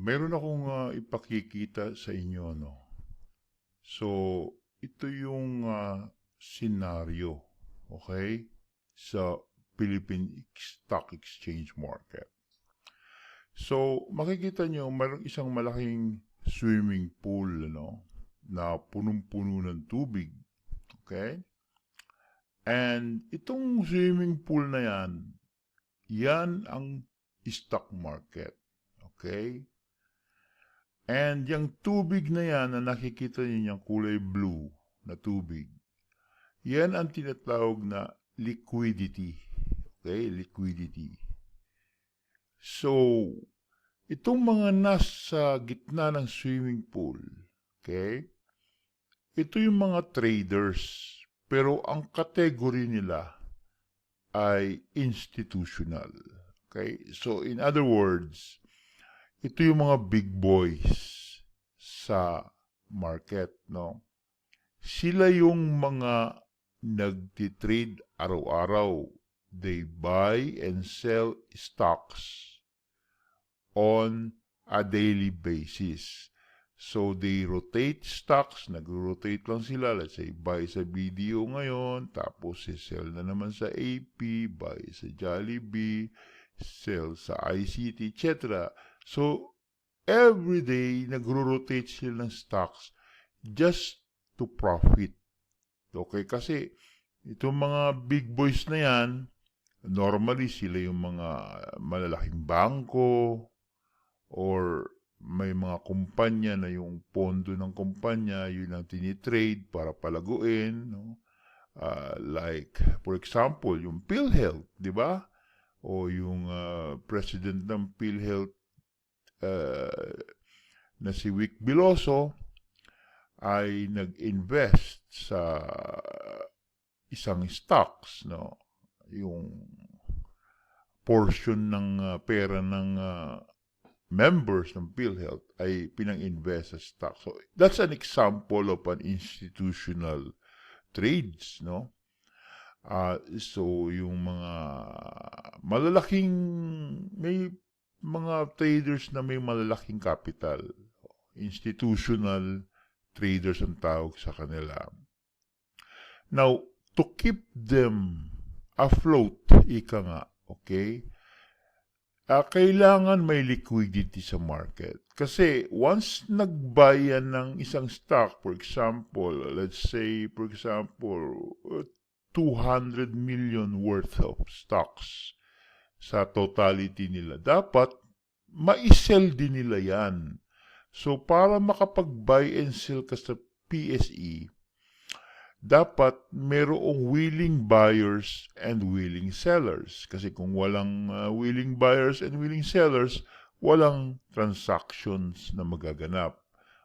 meron akong ah, ipakikita sa inyo, no? So, ito yung ah, senaryo, okay? Sa Philippine Stock Exchange Market. So, makikita nyo, mayroong isang malaking swimming pool, no? Na punong-puno ng tubig, okay? And itong swimming pool na yan, yan ang stock market. Okay? And yung tubig na yan na nakikita niyo yung kulay blue na tubig, yan ang tinatawag na liquidity. Okay? Liquidity. So, itong mga nasa gitna ng swimming pool, okay? Ito yung mga traders, pero ang category nila ay institutional. Okay? So, in other words, ito yung mga big boys sa market, no? Sila yung mga nagtitrade araw-araw. They buy and sell stocks on a daily basis. So, they rotate stocks, nag-rotate lang sila. Let's say, buy sa BDO ngayon, tapos sell na naman sa AP, buy sa Jollibee, sell sa ICT, etc. So, every day, nagro-rotate sila ng stocks just to profit. Okay? Kasi, itong mga big boys na yan, normally sila yung mga malalaking bangko or may mga kumpanya na yung pondo ng kumpanya, yun ang tinitrade para palaguin. No? Ah, like, for example, yung PhilHealth, di ba? O yung ah, president ng PhilHealth ah, na si Vic Biloso ay nag-invest sa isang stocks, no? Yung portion ng ah, pera ng ah, members ng PhilHealth ay pinang-invest sa stock. So, that's an example of an institutional trades, no? Ah, so, yung mga malalaking, may mga traders na may malalaking capital. Institutional traders ang tawag sa kanila. Now, to keep them afloat, ika nga, okay? Ah, kailangan may liquidity sa market. Kasi once nag-buy yan ng isang stock, for example, let's say, for example, uh, 200 million worth of stocks sa totality nila, dapat ma-sell din nila yan. So, para makapag-buy and sell ka sa PSE, dapat merong willing buyers and willing sellers. Kasi kung walang uh, willing buyers and willing sellers, walang transactions na magaganap.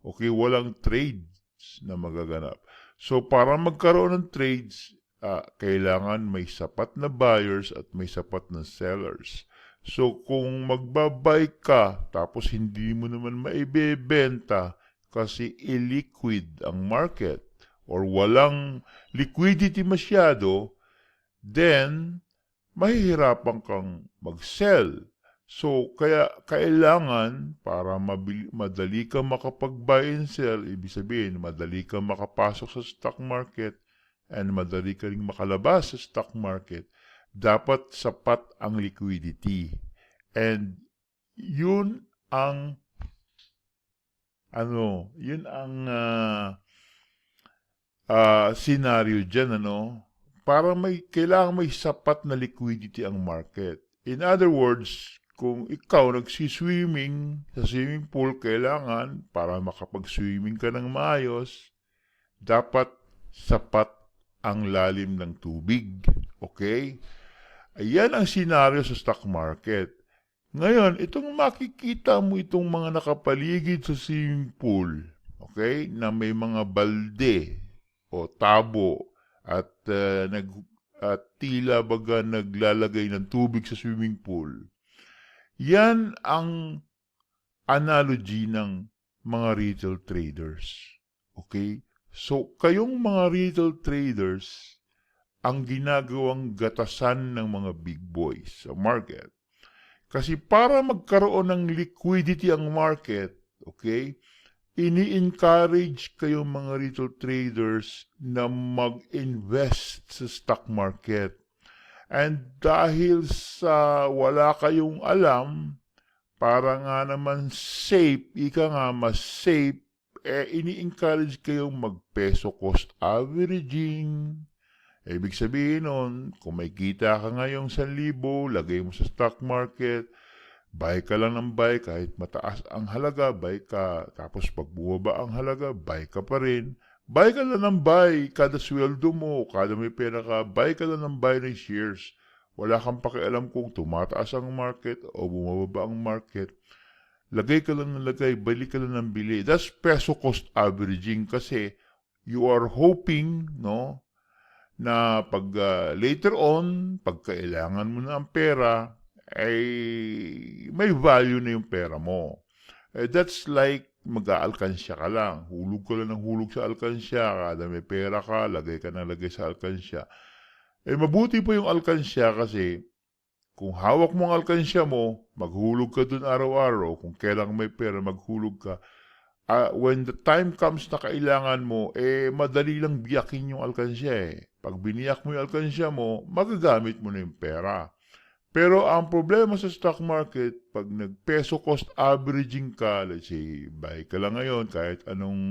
Okay, walang trades na magaganap. So, para magkaroon ng trades, uh, kailangan may sapat na buyers at may sapat na sellers. So, kung magbabay ka, tapos hindi mo naman maibebenta kasi illiquid ang market, or walang liquidity masyado, then mahihirapan kang mag-sell. So, kaya kailangan para mabili, madali kang makapag-buy and sell, ibig sabihin, madali kang makapasok sa stock market and madali ka rin makalabas sa stock market, dapat sapat ang liquidity. And yun ang ano, yun ang uh, uh, scenario dyan, ano, para may, kailangan may sapat na liquidity ang market. In other words, kung ikaw nagsiswimming sa swimming pool, kailangan, para makapag-swimming ka ng maayos, dapat sapat ang lalim ng tubig. Okay? Ayan ang senaryo sa stock market. Ngayon, itong makikita mo itong mga nakapaligid sa swimming pool, okay, na may mga balde, o tabo at uh, nag at tila baga naglalagay ng tubig sa swimming pool. Yan ang analogy ng mga retail traders. Okay? So, kayong mga retail traders, ang ginagawang gatasan ng mga big boys sa market. Kasi para magkaroon ng liquidity ang market, okay, ini-encourage kayong mga retail traders na mag-invest sa stock market. And dahil sa wala kayong alam, para nga naman safe, ika nga mas safe, eh, ini-encourage kayong mag-peso cost averaging. Ibig sabihin nun, kung may kita ka ngayong 1,000, lagay mo sa stock market, buy ka lang ng buy kahit mataas ang halaga, buy ka. Tapos pag bumaba ang halaga, buy ka pa rin. Buy ka lang ng buy, kada sweldo mo, kada may pera ka, buy ka lang ng buy ng shares. Wala kang pakialam kung tumataas ang market o bumababa ang market. Lagay ka lang ng lagay, balik ka lang ng bili. That's peso cost averaging kasi you are hoping, no, na pag ah, later on, pag kailangan mo na ang pera, ay may value na yung pera mo. Eh, that's like mag-aalkansya ka lang. Hulog ka lang ng hulog sa alkansya. Kada may pera ka, lagay ka na lagay sa alkansya. Eh, mabuti pa yung alkansya kasi kung hawak mo ang alkansya mo, maghulog ka dun araw-araw. Kung kailang may pera, maghulog ka. Ah, when the time comes na kailangan mo, eh, madali lang biyakin yung alkansya eh. Pag biniyak mo yung alkansya mo, magagamit mo na yung pera. Pero ang problema sa stock market, pag nag-peso cost averaging ka, let's say, buy ka lang ngayon, kahit anong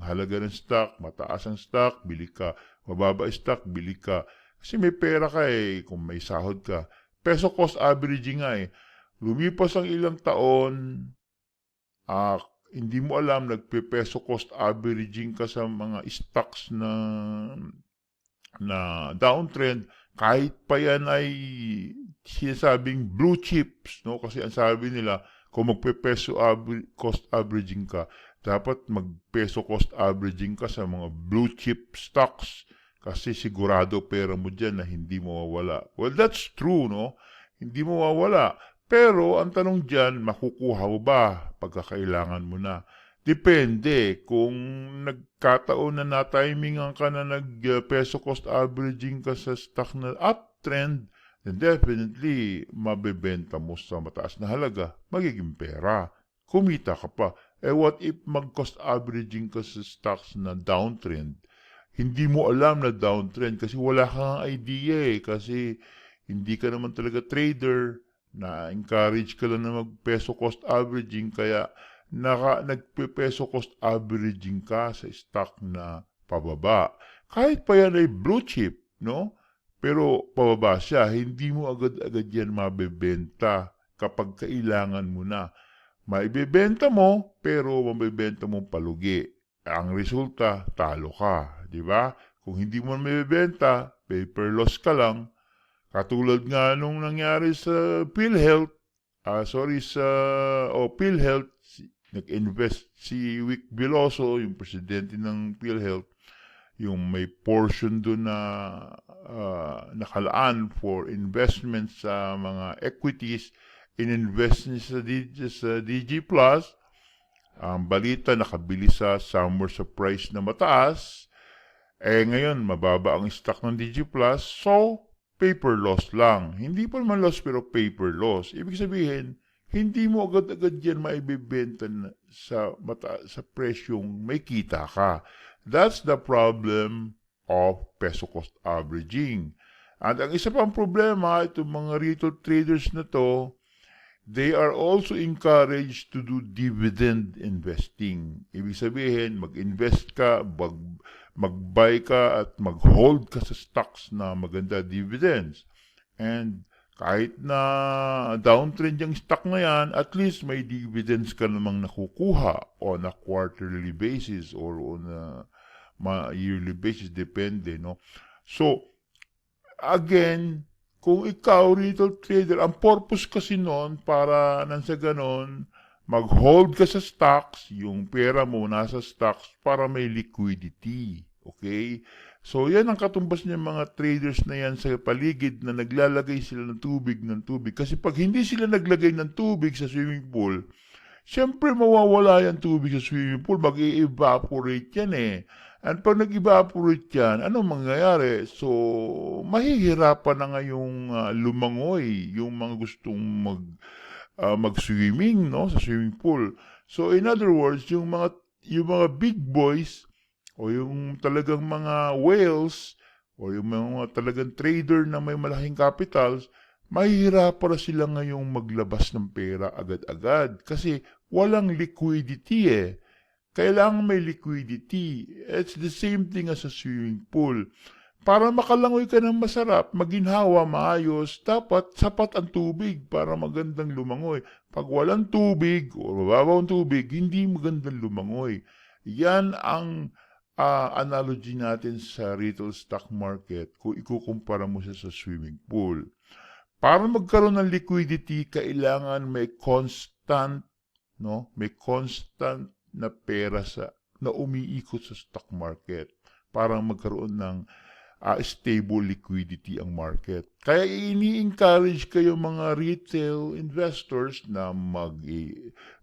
halaga ng stock, mataas ang stock, bili ka. Mababa stock, bili ka. Kasi may pera ka eh, kung may sahod ka. Peso cost averaging nga eh. Lumipas ang ilang taon, ah, hindi mo alam, nagpe-peso cost averaging ka sa mga stocks na na downtrend, kahit pa yan ay sinasabing blue chips, no? Kasi ang sabi nila, kung magpe-peso aver- cost averaging ka, dapat mag-peso cost averaging ka sa mga blue chip stocks kasi sigurado pera mo dyan na hindi mawawala. Well, that's true, no? Hindi mawawala. Pero ang tanong dyan, makukuha mo ba pagkakailangan mo na? Depende. Kung nagkataon na na-timingan ka na nag-peso cost averaging ka sa stock na uptrend, then definitely mabebenta mo sa mataas na halaga, magiging pera. Kumita ka pa. Eh what if mag-cost averaging ka sa stocks na downtrend? Hindi mo alam na downtrend kasi wala kang idea eh. Kasi hindi ka naman talaga trader. Na-encourage ka lang na mag-peso cost averaging kaya naka, nagpe-peso cost averaging ka sa stock na pababa. Kahit pa yan ay blue chip, no? Pero pababa siya, hindi mo agad-agad yan mabebenta kapag kailangan mo na. Maibebenta mo, pero mabebenta mo palugi. Ang resulta, talo ka, di ba? Kung hindi mo mabebenta, paper loss ka lang. Katulad nga nung nangyari sa PhilHealth, ah sorry sa o PhilHealth, si- nag-invest si Vic Veloso, yung presidente ng PhilHealth, yung may portion doon na ah, nakalaan for investment sa mga equities, in-invest niya sa, DG, sa DG Plus. Ang balita, nakabili sa somewhere sa price na mataas. Eh ngayon, mababa ang stock ng DG Plus. So, paper loss lang. Hindi pa naman loss pero paper loss. Ibig sabihin, hindi mo agad-agad yan maibibenta sa, mata, sa presyong may kita ka. That's the problem of peso cost averaging. At ang isa pang problema, itong mga retail traders na to, they are also encouraged to do dividend investing. Ibig sabihin, mag-invest ka, mag, mag-buy ka at mag-hold ka sa stocks na maganda dividends. And kahit na downtrend yung stock na yan, at least may dividends ka namang nakukuha on a quarterly basis or on a yearly basis, depende, no? So, again, kung ikaw retail trader, ang purpose kasi noon para nang sa ganon, mag-hold ka sa stocks, yung pera mo nasa stocks para may liquidity. Okay? So, yan ang katumbas ng mga traders na yan sa paligid na naglalagay sila ng tubig ng tubig. Kasi pag hindi sila naglagay ng tubig sa swimming pool, Siyempre, mawawala yan tubig sa swimming pool. Mag-i-evaporate yan eh. And pag nag-evaporate yan, ano mangyayari? So, mahihirapan na nga yung ah, lumangoy, yung mga gustong mag, ah, mag-swimming, no? Sa swimming pool. So, in other words, yung mga, yung mga big boys, o yung talagang mga whales, o yung mga talagang trader na may malaking capitals, mahihirapan sila ngayong maglabas ng pera agad-agad kasi walang liquidity eh. Kailangan may liquidity. It's the same thing as a swimming pool. Para makalangoy ka ng masarap, maginhawa, maayos, dapat sapat ang tubig para magandang lumangoy. Pag walang tubig o mababaw ang tubig, hindi magandang lumangoy. Yan ang ah, analogy natin sa retail stock market kung ikukumpara mo siya sa swimming pool. Para magkaroon ng liquidity, kailangan may constant, no? May constant na pera sa na umiikot sa stock market para magkaroon ng ah, stable liquidity ang market. Kaya ini-encourage kayo mga retail investors na mag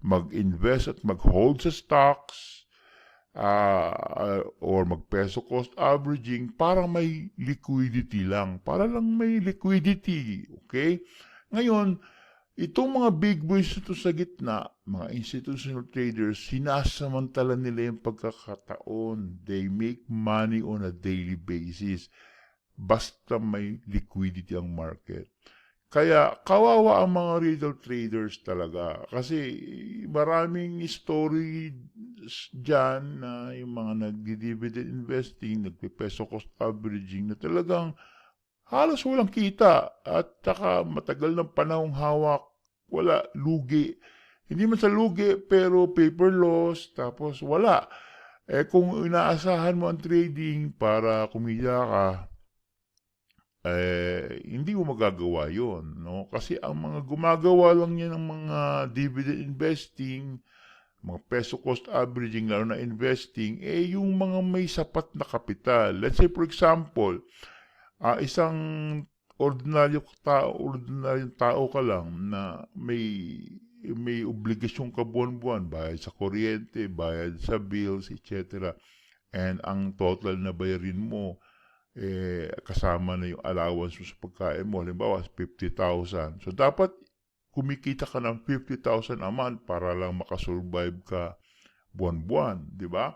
mag-invest at mag-hold sa stocks ah, or mag-peso cost averaging para may liquidity lang. Para lang may liquidity. Okay? Ngayon, itong mga big boys ito sa gitna, mga institutional traders, sinasamantala nila yung pagkakataon. They make money on a daily basis. Basta may liquidity ang market. Kaya kawawa ang mga retail traders talaga. Kasi maraming story dyan na yung mga nagdi-dividend investing, nagpe-peso cost averaging na talagang halos walang kita at saka matagal ng panahong hawak, wala, lugi. Hindi man sa lugi, pero paper loss, tapos wala. Eh kung inaasahan mo ang trading para kumita ka, eh, hindi mo magagawa yon no? Kasi ang mga gumagawa lang yan ng mga dividend investing, mga peso cost averaging, lalo na investing, eh yung mga may sapat na kapital. Let's say for example, ah, isang ordinaryo tao, ordinaryong tao ka lang na may may obligasyon ka buwan-buwan, bayad sa kuryente, bayad sa bills, etc. And ang total na bayarin mo, eh, kasama na yung allowance mo sa pagkain mo. Halimbawa, 50,000. So, dapat kumikita ka ng 50,000 a month para lang makasurvive ka buwan-buwan, di ba?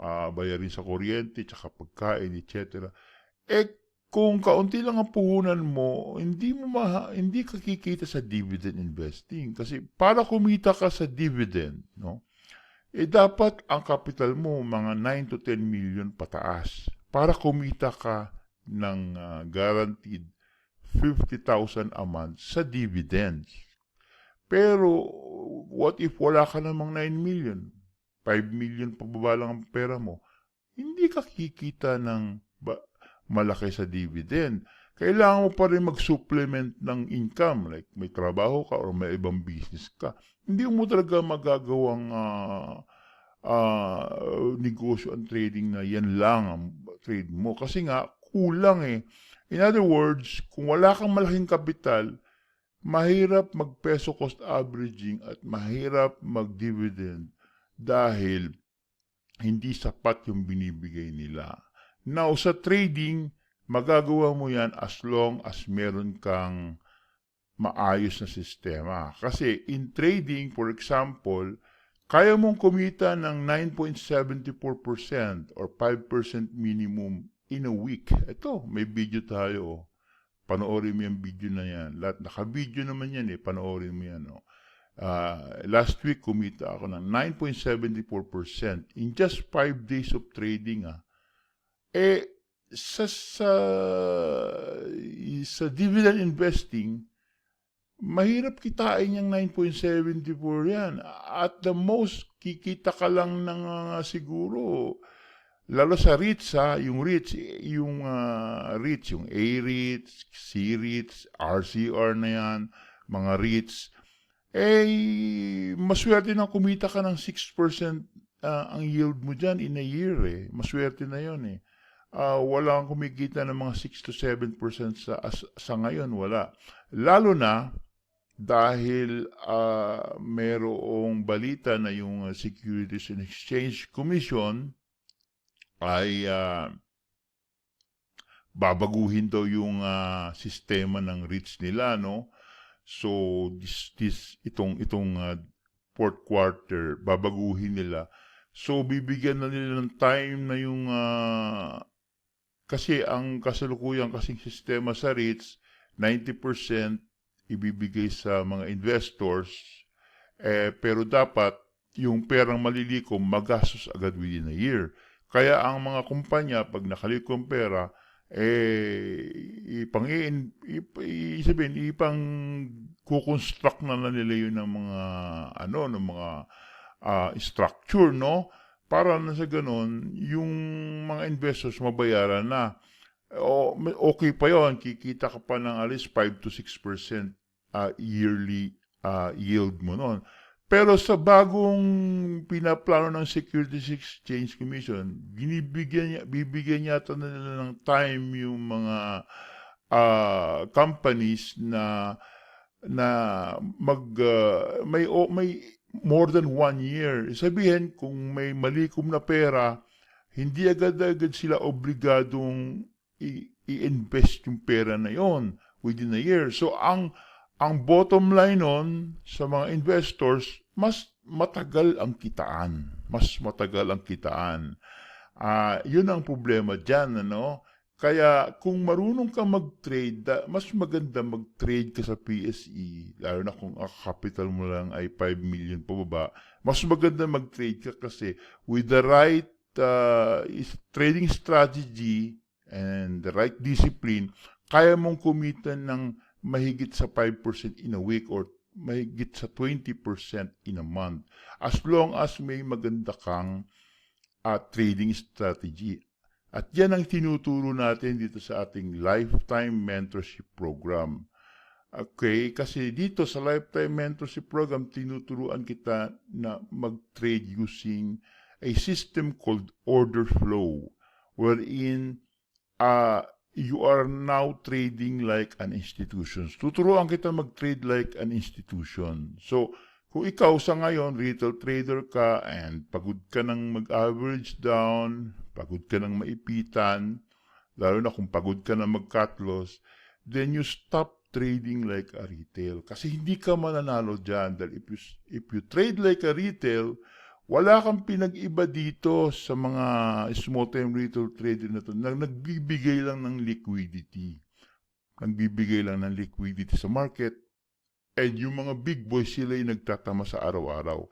Ah, bayarin sa kuryente, tsaka pagkain, etc. Eh, kung kaunti lang ang puhunan mo, hindi mo ma, hindi ka kikita sa dividend investing. Kasi para kumita ka sa dividend, no? Eh, dapat ang capital mo mga 9 to 10 million pataas para kumita ka ng ah, guaranteed 50,000 a month sa dividends. Pero, what if wala ka namang 9 million? 5 million pababa lang ang pera mo. Hindi ka kikita ng malaki sa dividend. Kailangan mo pa rin mag-supplement ng income. Like, may trabaho ka or may ibang business ka. Hindi mo talaga magagawang ah, ah, negosyo ang trading na yan lang ang trade mo. Kasi nga, kulang eh. In other words, kung wala kang malaking kapital, mahirap mag-peso cost averaging at mahirap mag-dividend dahil hindi sapat yung binibigay nila. Now, sa trading, magagawa mo yan as long as meron kang maayos na sistema. Kasi in trading, for example, kaya mong kumita ng 9.74% or 5% minimum in a week. Ito, may video tayo. oh. Panoorin mo yung video na yan. Lahat, naka-video naman yan eh. Panoorin mo yan. Oh. Ah, last week, kumita ako ng 9.74% in just 5 days of trading. Ah. Eh, sa, sa, sa dividend investing, mahirap kitain yung 9.74 yan. At the most, kikita ka lang ng ah, siguro, lalo sa REITs ha, yung REITs, yung ah, REITs, yung A-REITs, C-REITs, RCR na yan, mga REITs, eh, maswerte na kumita ka ng 6% ah, ang yield mo dyan in a year eh. Maswerte na yon eh. Ah, wala kang kumikita ng mga 6 to 7% sa, sa ngayon, wala. Lalo na, dahil ah, merong balita na yung ah, Securities and Exchange Commission ay ah, babaguhin daw yung ah, sistema ng REITs nila, no? So, this, this, itong, itong ah, fourth quarter, babaguhin nila. So, bibigyan na nila ng time na yung, ah, kasi ang kasalukuyan kasing sistema sa REITs, 90% ibibigay sa mga investors, eh, pero dapat yung perang malilikom magastos agad within a year. Kaya ang mga kumpanya, pag nakalikom pera, eh, ipang, ip, i- sabihin, ipang kukonstruct na, na nila yun ng mga, ano, ng mga ah, structure, no? Para na sa ganun, yung mga investors mabayaran na. O, okay pa yon kikita ka pa ng alis 5 to 6% ah, yearly ah, yield mo noon. Pero sa bagong pinaplano ng Securities Exchange Commission, binibigyan niya, bibigyan yata na nila ng time yung mga ah, companies na na mag ah, may o, may more than one year. Sabihin kung may malikom na pera, hindi agad-agad sila obligadong i-invest yung pera na yon within a year. So ang ang bottom line nun sa mga investors, mas matagal ang kitaan. Mas matagal ang kitaan. Ah, yun ang problema diyan, ano? Kaya kung marunong ka mag-trade, mas maganda mag-trade ka sa PSE, lalo na kung ang capital mo lang ay 5 million pababa, mas maganda mag-trade ka kasi with the right uh, trading strategy and the right discipline, kaya mong kumita ng mahigit sa 5% in a week or mahigit sa 20% in a month. As long as may maganda kang uh, trading strategy. At yan ang tinuturo natin dito sa ating Lifetime Mentorship Program. Okay, kasi dito sa Lifetime Mentorship Program, tinuturuan kita na mag-trade using a system called order flow, wherein uh, you are now trading like an institution. Tuturuan kita mag-trade like an institution. So, kung ikaw sa ngayon, retail trader ka and pagod ka ng mag-average down, pagod ka ng maipitan, lalo na kung pagod ka na mag-cut loss, then you stop trading like a retail. Kasi hindi ka mananalo dyan. Dahil if you, if you trade like a retail, wala kang pinag-iba dito sa mga small time retail trader na to na nagbibigay lang ng liquidity. Nagbibigay lang ng liquidity sa market. And yung mga big boys, sila yung nagtatama sa araw-araw.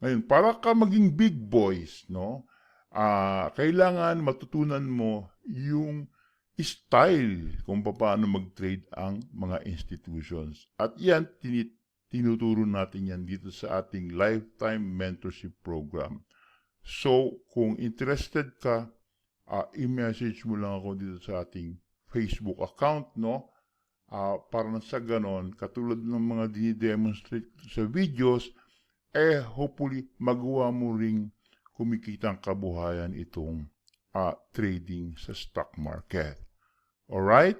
Ngayon, para ka maging big boys, no? Ah, kailangan matutunan mo yung style kung paano mag-trade ang mga institutions. At yan, tinit tinuturo natin yan dito sa ating lifetime mentorship program. So, kung interested ka, ah, i-message mo lang ako dito sa ating Facebook account, no? Ah, para na sa ganon, katulad ng mga dinidemonstrate sa videos, eh, hopefully, magawa mo ring kumikita ang kabuhayan itong ah, trading sa stock market. Alright?